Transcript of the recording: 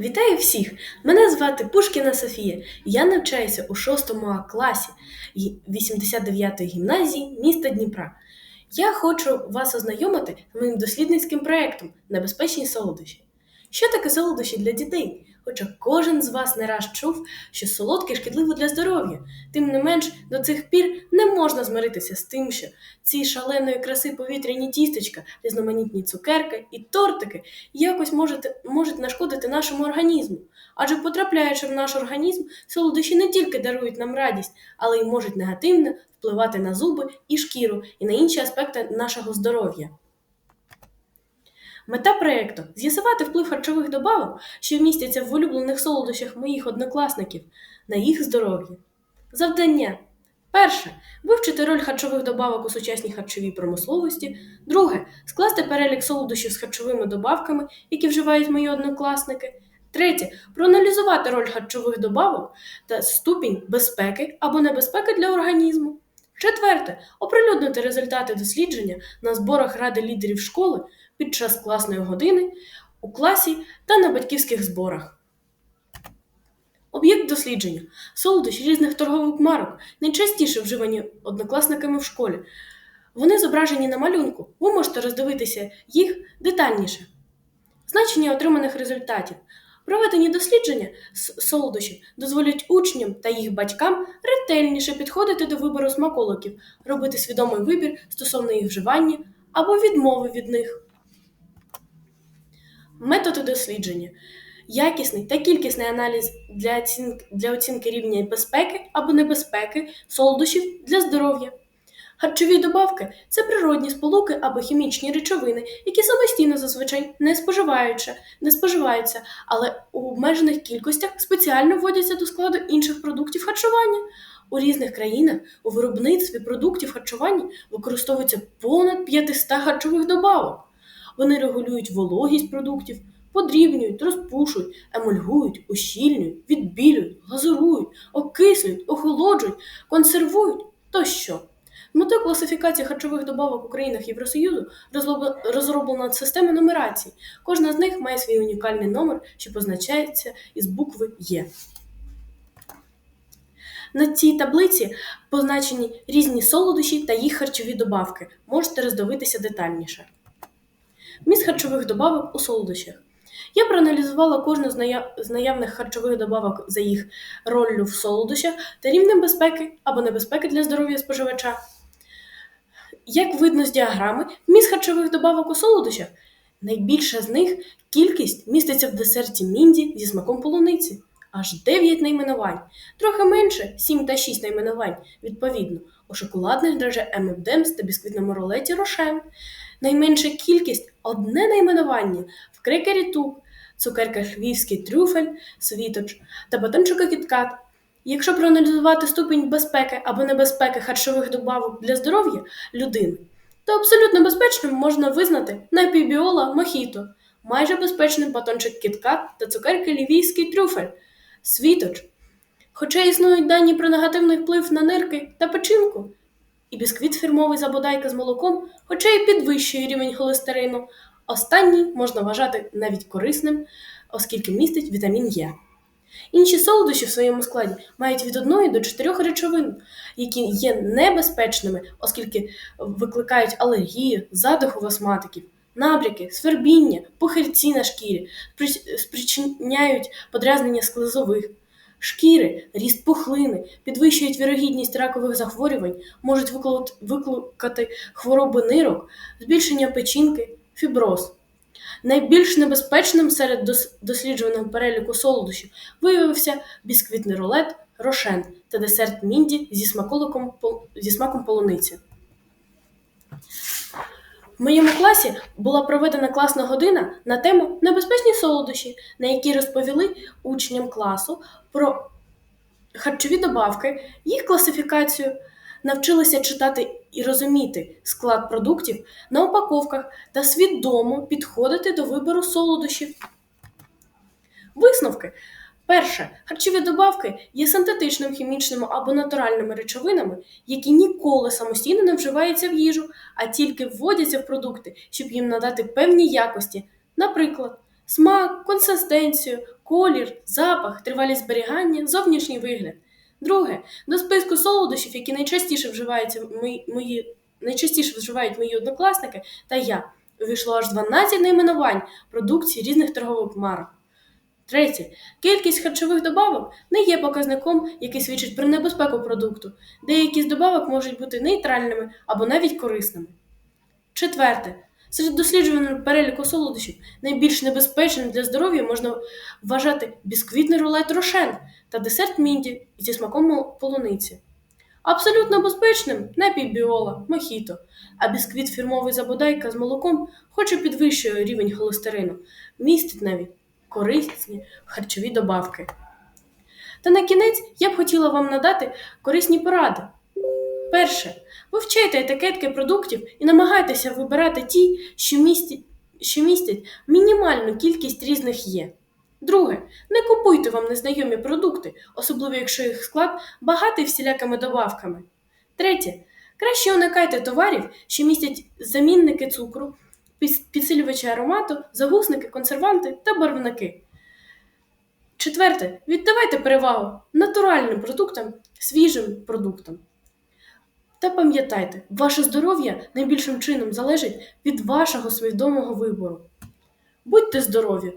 Вітаю всіх! Мене звати Пушкіна Софія. Я навчаюся у 6 А класі 89-ї гімназії міста Дніпра. Я хочу вас ознайомити з моїм дослідницьким проєктом Небезпечні солодощі. Що таке солодощі для дітей? Хоча кожен з вас не раз чув, що солодке шкідливо для здоров'я. Тим не менш, до цих пір не можна змиритися з тим, що ці шаленої краси повітряні тістечка, різноманітні цукерки і тортики якось можуть, можуть нашкодити нашому організму. Адже потрапляючи в наш організм, солодощі не тільки дарують нам радість, але й можуть негативно впливати на зуби і шкіру і на інші аспекти нашого здоров'я. Мета проєкту з'ясувати вплив харчових добавок, що містяться в улюблених солодощах моїх однокласників, на їх здоров'я. Завдання. Перше. Вивчити роль харчових добавок у сучасній харчовій промисловості. Друге. Скласти перелік солодощів з харчовими добавками, які вживають мої однокласники. Третє. Проаналізувати роль харчових добавок та ступінь безпеки або небезпеки для організму. Четверте. Оприлюднити результати дослідження на зборах Ради лідерів школи під час класної години у класі та на батьківських зборах. Об'єкт дослідження солодощі різних торгових марок найчастіше вживані однокласниками в школі. Вони зображені на малюнку. Ви можете роздивитися їх детальніше. Значення отриманих результатів. Проведені дослідження з солодощів дозволять учням та їх батькам ретельніше підходити до вибору смаколиків, робити свідомий вибір стосовно їх вживання або відмови від них. Методи дослідження. Якісний та кількісний аналіз для оцінки, для оцінки рівня безпеки або небезпеки солодощів для здоров'я. Харчові добавки це природні сполуки або хімічні речовини, які самостійно зазвичай не споживаються, не споживаються, але у обмежених кількостях спеціально вводяться до складу інших продуктів харчування. У різних країнах у виробництві продуктів харчування використовується понад 500 харчових добавок. Вони регулюють вологість продуктів, подрібнюють, розпушують, емульгують, ущільнюють, відбілюють, глазурують, окислюють, охолоджують, консервують тощо. Метою класифікації харчових добавок у країнах Євросоюзу розроблена система нумерації. Кожна з них має свій унікальний номер, що позначається із букви Є. На цій таблиці позначені різні солодощі та їх харчові добавки. Можете роздивитися детальніше. Вміст харчових добавок у солодощах. Я проаналізувала кожну з наявних харчових добавок за їх роллю в солодощах та рівнем безпеки або небезпеки для здоров'я споживача. Як видно з діаграми, вміст харчових добавок у солодощах найбільша з них кількість міститься в десерті мінді зі смаком полуниці. Аж 9 найменувань, трохи менше 7 та 6 найменувань, відповідно, у шоколадних драже M&M's та бісквітному рулеті Рошен. Найменша кількість одне найменування в крекері тук, цукерках львівський трюфель, світоч та батончика кіткат. Якщо проаналізувати ступінь безпеки або небезпеки харчових добавок для здоров'я людини, то абсолютно безпечним можна визнати напівбіола мохіто, майже безпечним батончик кіткат та цукерки львівський трюфель, світоч. Хоча існують дані про негативний вплив на нирки та печінку, і бісквіт фірмовий забодайка з молоком, хоча й підвищує рівень холестерину, останній можна вважати навіть корисним, оскільки містить вітамін Е. Інші солодощі в своєму складі мають від 1 до 4 речовин, які є небезпечними, оскільки викликають алергію, задиху в астматиків, набряки, свербіння, пухирці на шкірі, спричиняють подразнення склизових, шкіри, ріст пухлини, підвищують вірогідність ракових захворювань, можуть викликати- хвороби нирок, збільшення печінки, фіброз. Найбільш небезпечним серед досліджуваного переліку солодощів виявився бісквітний рулет Рошен та десерт Мінді зі, зі смаком полуниці. В моєму класі була проведена класна година на тему небезпечні солодощі, на якій розповіли учням класу про харчові добавки, їх класифікацію, навчилися читати і розуміти склад продуктів на упаковках та свідомо підходити до вибору солодощів. Висновки. Перше, харчові добавки є синтетичними хімічними або натуральними речовинами, які ніколи самостійно не вживаються в їжу, а тільки вводяться в продукти, щоб їм надати певні якості, наприклад, смак, консистенцію, колір, запах, тривалість зберігання, зовнішній вигляд. Друге, до списку солодощів, які найчастіше вживаються мої, найчастіше вживають мої однокласники та я, увійшло аж 12 найменувань продукції різних торгових марок. Третє. Кількість харчових добавок не є показником, який свідчить про небезпеку продукту. Деякі з добавок можуть бути нейтральними або навіть корисними. Четверте. Серед досліджуваного переліку солодощів найбільш небезпечним для здоров'я можна вважати бісквітний рулет рошен та десерт мінді зі смаком полуниці. Абсолютно безпечним напій біола, мохіто, а бісквіт фірмовий забодайка з молоком, хоч і підвищує рівень холестерину, містить навіть корисні харчові добавки. Та на кінець я б хотіла вам надати корисні поради. Перше, вивчайте етикетки продуктів і намагайтеся вибирати ті, що містять, що містять мінімальну кількість різних є. Друге, не купуйте вам незнайомі продукти, особливо якщо їх склад багатий всілякими добавками. Третє, краще уникайте товарів, що містять замінники цукру, підсилювачі аромату, загусники, консерванти та барвники. Четверте, віддавайте перевагу натуральним продуктам, свіжим продуктам. Та пам'ятайте, ваше здоров'я найбільшим чином залежить від вашого свідомого вибору. Будьте здорові!